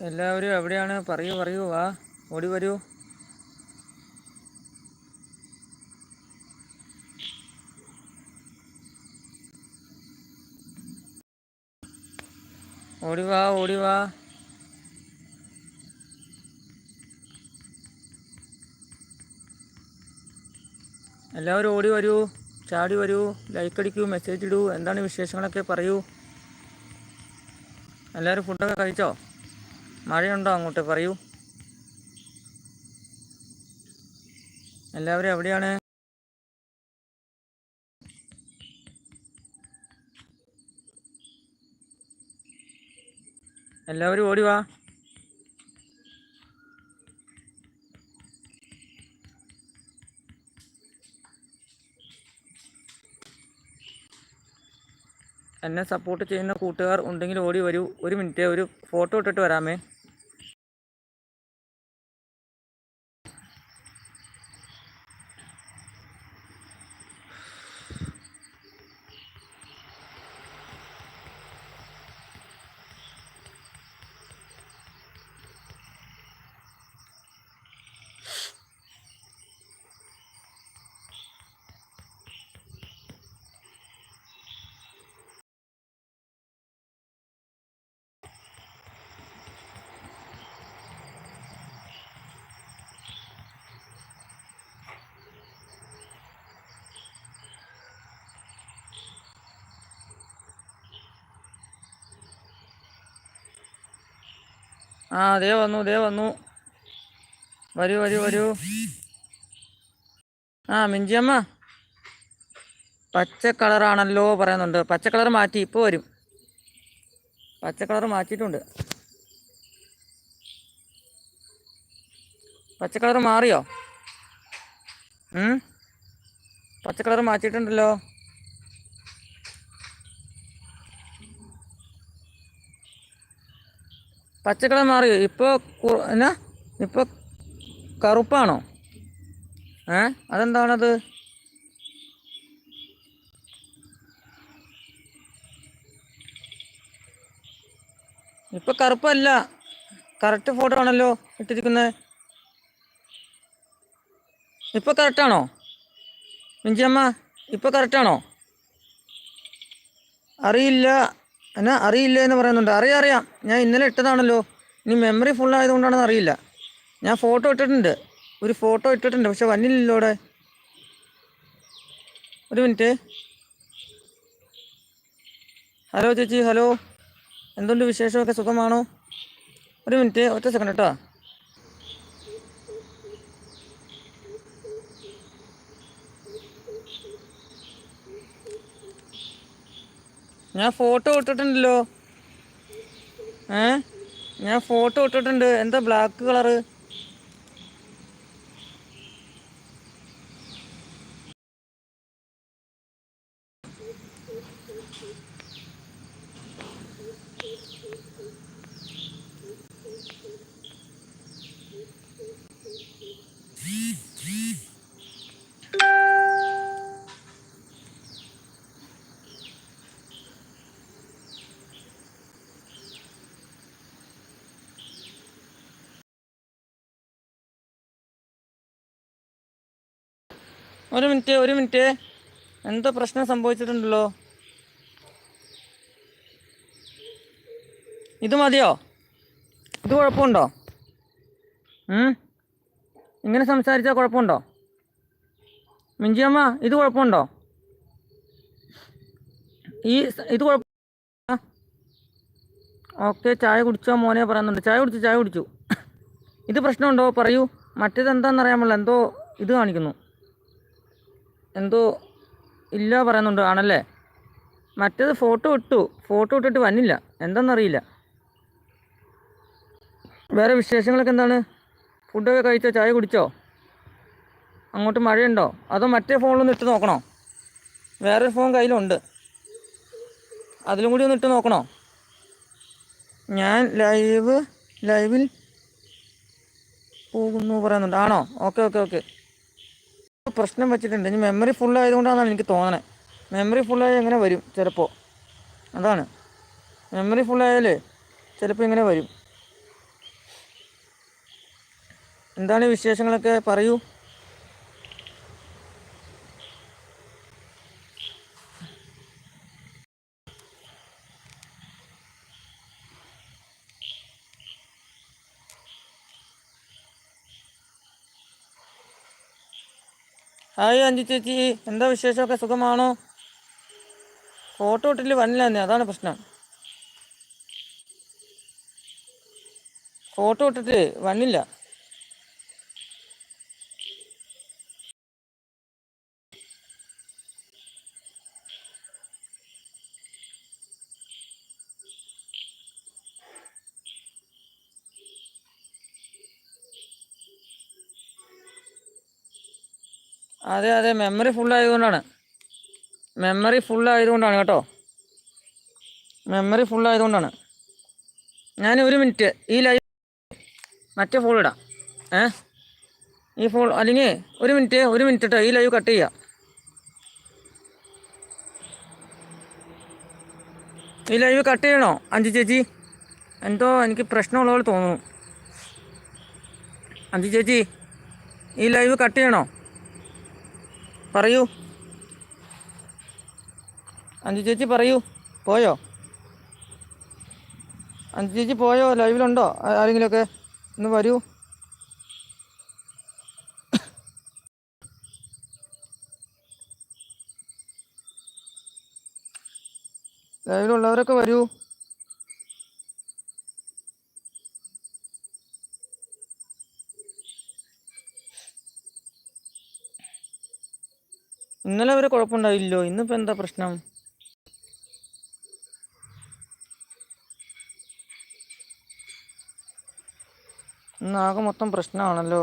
എല്ലാവരും എവിടെയാണ്? പറയൂ പറയൂ വാ. ഓടി വരൂ. ഓടി വാ ഓടി വാ. എല്ലാവരും ഓടി വരൂ. ചാടി വരൂ. ലൈക്ക് അടിക്കൂ മെസ്സേജ് ഇടൂ. എന്താണ് വിശേഷങ്ങളൊക്കെ പറയൂ. എല്ലാവരും ഫുഡൊക്കെ കഴിച്ചോ? മഴയുണ്ടോ അങ്ങോട്ട്? പറയൂ. എല്ലാവരും എവിടെയാണ്? എല്ലാവരും ഓടിവാ എന്നെ സപ്പോർട്ട് ചെയ്യുന്ന കൂട്ടുകാർ ഉണ്ടെങ്കിൽ ഓടി വരൂ. ഒരു മിനിറ്റ് ഒരു ഫോട്ടോ ഇട്ടിട്ട് വരാമേ. ആ ദേ വന്നു ദേ വന്നു. വരൂ വരൂ വരൂ. ആ മിഞ്ചിയമ്മ. പച്ച കളറാണല്ലോ പറയുന്നുണ്ട്. പച്ച കളർ മാറ്റി ഇപ്പോൾ വരും. പച്ച കളർ മാറ്റിയിട്ടുണ്ട്. പച്ച കളർ മാറിയോ? പച്ച കളർ മാറ്റിയിട്ടുണ്ടല്ലോ. പച്ച മാറി. ഇപ്പൊ ഇപ്പോൾ എന്നാ? ഇപ്പോൾ കറുപ്പാണോ? ഏ? അതെന്താണത്? ഇപ്പൊ കറുപ്പല്ല. കറക്റ്റ് ഫോട്ടോ ആണല്ലോ ഇട്ടിരിക്കുന്നത് ഇപ്പൊ കറക്റ്റാണോ മിഞ്ചിയമ്മ ഇപ്പൊ കറക്റ്റാണോ അറിയില്ല. എന്നാ അറിയില്ല എന്ന് പറയുന്നുണ്ട്. അറിയാം അറിയാം. ഞാൻ ഇന്നലെ ഇട്ടതാണല്ലോ. ഇനി മെമ്മറി ഫുൾ ആയതുകൊണ്ടാണെന്ന് അറിയില്ല. ഞാൻ ഫോട്ടോ ഇട്ടിട്ടുണ്ട്. ഒരു ഫോട്ടോ ഇട്ടിട്ടുണ്ട്. പക്ഷെ വന്നില്ലല്ലോ അവിടെ. ഒരു മിനിറ്റ് ഹലോ ചേച്ചി. ഹലോ എന്തുണ്ട് വിശേഷമൊക്കെ? സുഖമാണോ? ഒരു മിനിറ്റ് ഒറ്റ സെക്കൻഡ് കേട്ടോ ഞാൻ ഫോട്ടോ ഇട്ടിട്ടുണ്ടല്ലോ. ഏ? ഞാൻ ഫോട്ടോ ഇട്ടിട്ടുണ്ട്. എന്താ ബ്ലാക്ക് കളറ് ഒരു മിനിറ്റ് ഒരു മിനിറ്റ്. എന്തോ പ്രശ്നം സംഭവിച്ചിട്ടുണ്ടല്ലോ. ഇത് മതിയോ? ഇത് കുഴപ്പമുണ്ടോ? ഇങ്ങനെ സംസാരിച്ചാൽ കുഴപ്പമുണ്ടോ? മിഞ്ചിയമ്മ ഇത് കുഴപ്പമുണ്ടോ? ഈ ഇത് കുഴപ്പം ഓക്കെ ചായ കുടിച്ചോ മോനെ പറയുന്നുണ്ട്. ചായ കുടിച്ചു ചായ കുടിച്ചു. ഇത് പ്രശ്നമുണ്ടോ? പറയൂ. മറ്റേത് എന്താണെന്നറിയാമല്ലോ എന്തോ ഇത് കാണിക്കുന്നു. എന്തോ ഇല്ല പറയുന്നുണ്ട് ആണല്ലേ? മറ്റേത് ഫോട്ടോ ഇട്ടു. ഫോട്ടോ ഇട്ടിട്ട് വന്നില്ല. എന്താണെന്നറിയില്ല വേറെ വിശേഷങ്ങളൊക്കെ എന്താണ്? ഫുഡൊക്കെ കഴിച്ചോ? ചായ കുടിച്ചോ? അങ്ങോട്ട് മഴയുണ്ടോ? അതോ മറ്റേ ഫോണിലൊന്ന് ഇട്ട് നോക്കണോ? വേറൊരു ഫോൺ കയ്യിലുണ്ട്. അതിലും കൂടി ഒന്ന് ഇട്ട് നോക്കണോ? ഞാൻ ലൈവ് ലൈവിൽ പോകുന്നു പറയുന്നുണ്ട്. ആണോ? ഓക്കെ ഓക്കെ ഓക്കെ പ്രശ്നം വെച്ചിട്ടുണ്ട്. ഇനി മെമ്മറി ഫുള്ളായതുകൊണ്ടാണെന്നാണ് എനിക്ക് തോന്നണേ. മെമ്മറി ഫുള്ളായി എങ്ങനെ വരും ചിലപ്പോൾ അതാണ്. മെമ്മറി ഫുള്ളായാലേ ചിലപ്പോൾ ഇങ്ങനെ വരും. എന്താണ് വിശേഷങ്ങളൊക്കെ? പറയൂ. ഹായ് അഞ്ചു ചേച്ചി എന്താ വിശേഷമൊക്കെ? സുഖമാണോ? ഫോട്ടോ ഇട്ടില്ല വന്നില്ല തന്നെ അതാണ് പ്രശ്നം. ഫോട്ടോ ഇട്ടിട്ട് വന്നില്ല. അതെ അതെ മെമ്മറി ഫുൾ ആയതുകൊണ്ടാണ്. മെമ്മറി ഫുൾ ആയതുകൊണ്ടാണ് കേട്ടോ. മെമ്മറി ഫുൾ ആയതുകൊണ്ടാണ്. ഞാൻ ഒരു മിനിറ്റ് ഈ ലൈവ് മറ്റേ ഫോൺ ഇടാം. ഏ? ഈ ഫോൺ അല്ലെങ്കിൽ ഒരു മിനിറ്റ് ഒരു മിനിറ്റ് കേട്ടോ ഈ ലൈവ് കട്ട് ചെയ്യാം. ഈ ലൈവ് കട്ട് ചെയ്യണോ? അഞ്ചു ചേച്ചി? എന്തോ എനിക്ക് പ്രശ്നമുള്ള പോലെ തോന്നുന്നു. അഞ്ചു ചേച്ചി ഈ ലൈവ് കട്ട് ചെയ്യണോ? പറയൂ. അഞ്ചു ചേച്ചി പറയൂ. പോയോ? അഞ്ചു ചേച്ചി പോയോ? ലൈവിലുണ്ടോ? ആരെങ്കിലുമൊക്കെ ഒന്ന് വരൂ. ലൈവിലുള്ളവരൊക്കെ വരൂ. ഇന്നലെ വരെ കുഴപ്പമുണ്ടായില്ലോ ഇന്നിപ്പോൾ എന്താ പ്രശ്നം? ഇന്നാകെ മൊത്തം പ്രശ്നമാണല്ലോ